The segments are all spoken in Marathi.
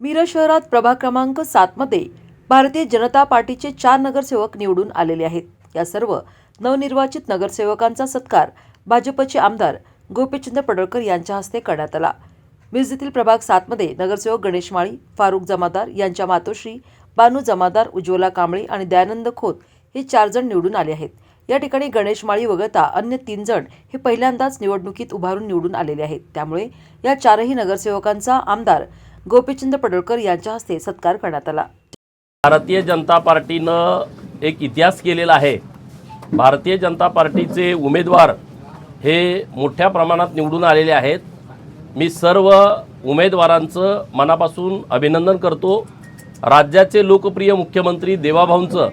मिरज शहरात प्रभाग क्रमांक सातमध्ये भारतीय जनता पार्टीचे चार नगरसेवक निवडून आलेले आहेत. या सर्व नवनिर्वाचित नगरसेवकांचा सत्कार भाजपचे आमदार गोपीचंद पडळकर यांच्या हस्ते करण्यात आला. मिरजेतील प्रभाग सातमध्ये नगरसेवक गणेश माळी फारुख जमादार यांच्या मातोश्री बानू जमादार उज्ज्वला कांबळे आणि दयानंद खोत हे चार जण निवडून आले आहेत. या ठिकाणी गणेश माळी वगळता अन्य तीन जण हे पहिल्यांदाच निवडणुकीत उभारून निवडून आलेले आहेत. त्यामुळे या चारही नगरसेवकांचा आमदार गोपीचंद पडळकर यांच्या हस्ते सत्कार करण्यात आला. भारतीय जनता पार्टीनं एक इतिहास केलेला आहे. भारतीय जनता पार्टीचे उमेदवार हे मोठ्या प्रमाणात निवडून आलेले आहेत. मी सर्व उमेदवारांचं मनापासून अभिनंदन करतो. राज्याचे लोकप्रिय मुख्यमंत्री देवाभाऊंचं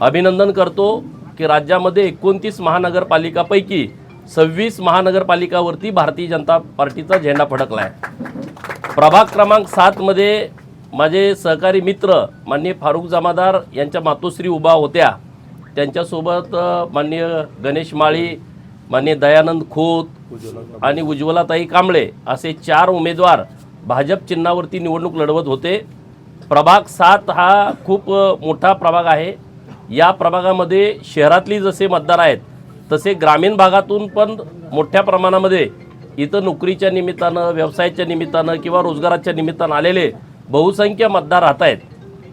अभिनंदन करतो की राज्यामध्ये एकोणतीस महानगरपालिकापैकी सव्वीस महानगरपालिकावरती भारतीय जनता पार्टीचा झेंडा फडकला आहे प्रभाग क्रमांक सातमध्ये माझे सहकारी मित्र माननीय फारुख जमादार यांच्या मातोश्री उभा होत्या. त्यांच्यासोबत माननीय गणेश माळी माननीय दयानंद खोत आणि उज्ज्वलाताई कांबळे असे चार उमेदवार भाजप चिन्हावरती निवडणूक लढवत होते. प्रभाग सात हा खूप मोठा प्रभाग आहे. या प्रभागामध्ये शहरातली जसे मतदार आहेत तसे ग्रामीण भागातून पण मोठ्या प्रमाणामध्ये इथं नोकरीच्या निमित्तानं व्यवसायाच्या निमित्तानं किंवा रोजगाराच्या निमित्तानं आलेले बहुसंख्य मतदार राहत आहेत.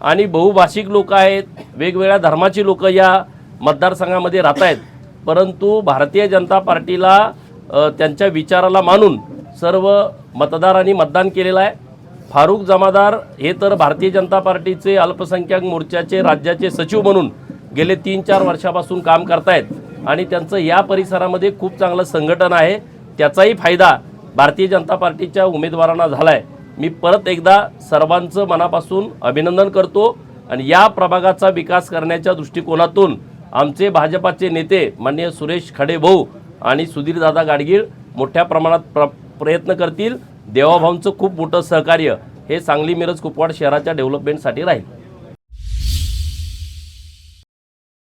आणि बहुभाषिक लोक आहेत वेगवेगळ्या धर्माची लोक या मतदारसंघामध्ये राहत आहेत. परंतु भारतीय जनता पार्टीला त्यांच्या विचाराला मानून सर्व मतदारांनी मतदान केलेलं आहे. फारुख जमादार हे तर भारतीय जनता पार्टीचे अल्पसंख्याक मोर्चाचे राज्याचे सचिव म्हणून गेले तीन चार वर्षापासून काम करतायत. आणि त्यांचं या परिसरामध्ये खूप चांगलं संघटन आहे. त्याचाही फायदा भारतीय जनता पार्टीच्या उमेदवारांना झाला आहे मी परत एकदा सर्वांचं मनापासून अभिनंदन करतो आणि या प्रभागाचा विकास करण्याच्या दृष्टिकोनातून आमचे भाजपाचे नेते माननीय सुरेश खडे भाऊ आणि सुधीरदादा गाडगीळ मोठ्या प्रमाणात प्र प्रयत्न करतील. देवाभाऊंचं खूप मोठं सहकार्य. हे सांगली मिरज कुपवाड शहराच्या डेव्हलपमेंटसाठी राहील.